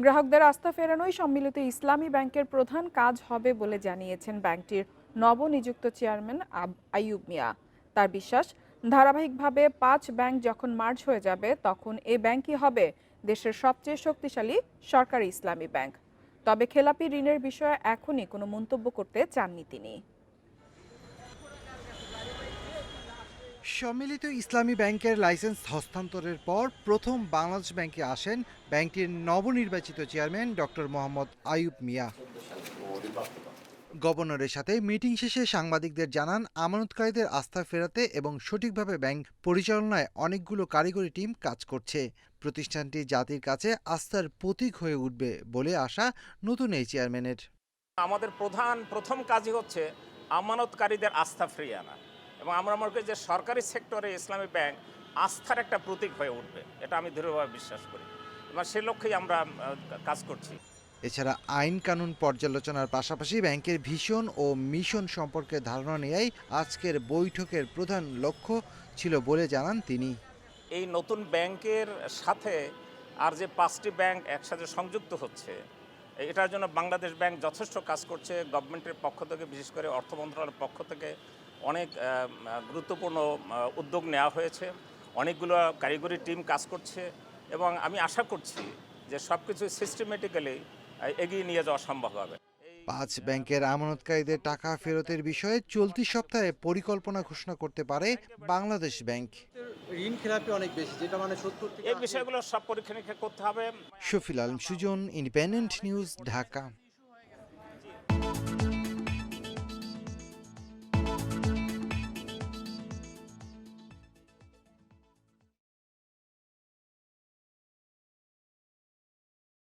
গ্রাহকদের আস্থা ফেরানোই সম্মিলিত ইসলামী ব্যাংকের প্রধান কাজ হবে বলে জানিয়েছেন ব্যাংকটির নবনিযুক্ত চেয়ারম্যান আব- আইয়ুব মিয়া। তার বিশ্বাস, ধারাবাহিকভাবে পাঁচ ব্যাংক যখন মার্জ হয়ে যাবে, তখন এ ব্যাংকই হবে দেশের সবচেয়ে শক্তিশালী সরকারি ইসলামী ব্যাংক। তবে খেলাপি ঋণের বিষয়ে এখনই কোনো মন্তব্য করতে চাননি তিনি। সম্মিলিত ইসলামী ব্যাংকের লাইসেন্স হস্তান্তরের পর প্রথম বাংলাদেশ ব্যাংকে আসেন ব্যাংকটির নবনির্বাচিত চেয়ারম্যান ডক্টর মোহাম্মদ আয়ুব মিয়া। গভর্নরের সাথে মিটিং শেষে সাংবাদিকদের জানান, আমানতকারীদের আস্থা ফেরাতে এবং সঠিকভাবে ব্যাংক পরিচালনায় অনেকগুলো কারিগরি টিম কাজ করছে। প্রতিষ্ঠানটি জাতির কাছে আস্থার প্রতীক হয়ে উঠবে বলে আশা নতুন এই চেয়ারম্যানের। আমাদের প্রধান, প্রথম কাজই হচ্ছে আমানতকারীদের আস্থা ফিরিয়ে আনা। এবং আমরা মনে করি যে সরকারি সেক্টরে ইসলামী ব্যাংক আস্থার একটা প্রতীক হয়ে উঠবে। এটা আমি দৃঢ়ভাবে বিশ্বাস করি। এবং সে লক্ষ্যেই আমরা কাজ করছি। এছাড়া আইন কানুন পর্যালোচনার পাশাপাশি ব্যাংকের ভীষণ ও মিশন সম্পর্কে ধারণা নেয়াই আজকের বৈঠকের প্রধান লক্ষ্য ছিল বলে জানান তিনি। এই নতুন ব্যাংকের সাথে আর যে পাঁচটি ব্যাংক একসাথে সংযুক্ত হচ্ছে এটার জন্য বাংলাদেশ ব্যাংক যথেষ্ট কাজ করছে। গভর্নমেন্টের পক্ষ থেকে বিশেষ করে অর্থ মন্ত্রণালয়ের পক্ষ থেকে অনেক গুরুত্বপূর্ণ উদ্যোগ নেওয়া হয়েছে। অনেকগুলো কারিগরি টিম কাজ করছে এবং আমি আশা করছি যে সব কিছু সিস্টেমেটিক্যালি এগিয়ে নিয়ে যাওয়া সম্ভব হবে। পাঁচ ব্যাংকের আমানতকারীদের টাকা ফেরতের বিষয়ে চলতি সপ্তাহে পরিকল্পনা ঘোষণা করতে পারে বাংলাদেশ ব্যাংক। ঋণ খেলাপি অনেক বেশি যেটা মানে সত্তর এই বিষয়গুলো সব পরীক্ষা নিরীক্ষা করতে হবে। Shafil Alam Sujon Independent News Dhaka.